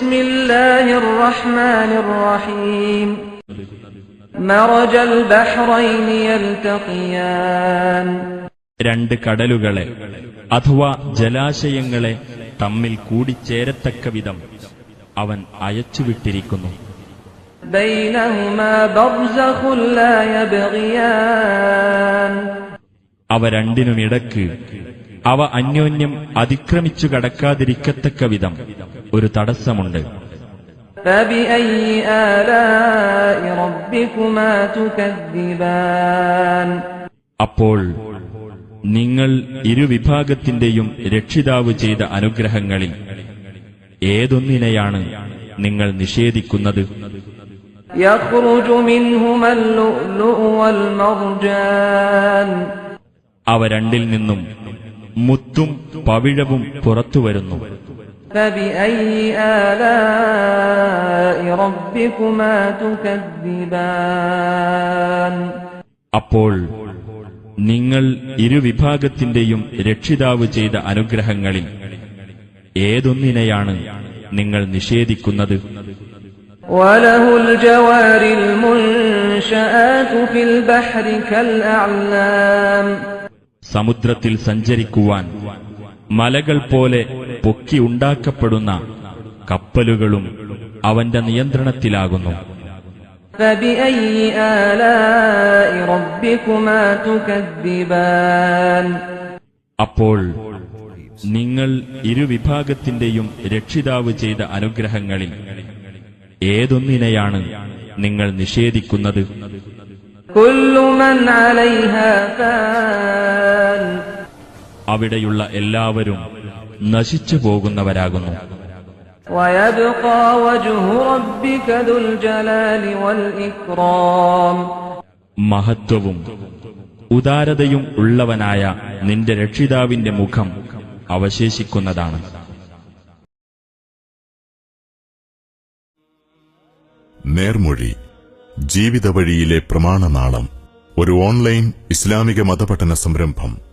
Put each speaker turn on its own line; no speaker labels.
بسم الله الرحمن الرحيم مرج البحرين يلتقيان
രണ്ട് കടലുകളെ അഥവാ ജലാശയങ്ങളെ തമ്മിൽ കൂടിച്ചേരത്തക്ക വിധം അവൻ അയച്ചുവിട്ടിരിക്കുന്നു
بينهما برزخ لا يبغيان
അവ രണ്ടിനുമിടക്ക് അവ അന്യോന്യം അതിക്രമിച്ചു കടക്കാതിരിക്കത്തക്ക വിധം ഒരു തടസ്സമുണ്ട്. അപ്പോൾ നിങ്ങൾ ഇരുവിഭാഗത്തിന്റെയും രക്ഷിതാവ് ചെയ്ത അനുഗ്രഹങ്ങളിൽ ഏതൊന്നിനെയാണ് നിങ്ങൾ നിഷേധിക്കുന്നത്? അവ രണ്ടിൽ നിന്നും മുത്തും പവിഴവും പുറത്തുവരുന്നു.
فبأي آلاء ربكما تكذبان
അപ്പോൾ നിങ്ങൾ ഇരുവിഭാഗത്തിന്റെയും രക്ഷിതാവ് ചെയ്ത അനുഗ്രഹങ്ങളിൽ ഏതൊന്നിനെയാണ് നിങ്ങൾ നിഷേധിക്കുന്നത്
وله الجوار المنشآت في البحر كالأعلام
സമുദ്രത്തിൽ സഞ്ചരിക്കുവാൻ മലകൾ പോലെ പൊക്കിയുണ്ടാക്കപ്പെടുന്ന കപ്പലുകളും അവന്റെ നിയന്ത്രണത്തിലാകുന്നു. അപ്പോൾ നിങ്ങൾ ഇരുവിഭാഗത്തിന്റെയും രക്ഷിതാവ് ചെയ്ത അനുഗ്രഹങ്ങളിൽ ഏതൊന്നിനെയാണ് നിങ്ങൾ നിഷേധിക്കുന്നത്? അവിടെയുള്ള എല്ലാവരും നശിച്ചു പോകുന്നവരാകുന്നു മഹത്വവും ഉദാരതയും ഉള്ളവനായ നിന്റെ രക്ഷിതാവിന്റെ മുഖം അവശേഷിക്കുന്നതാണ്.
നേർമൊഴി ജീവിതവഴിയിലെ പ്രമാണനാളം ഒരു ഓൺലൈൻ ഇസ്ലാമിക മതപഠന സംരംഭം.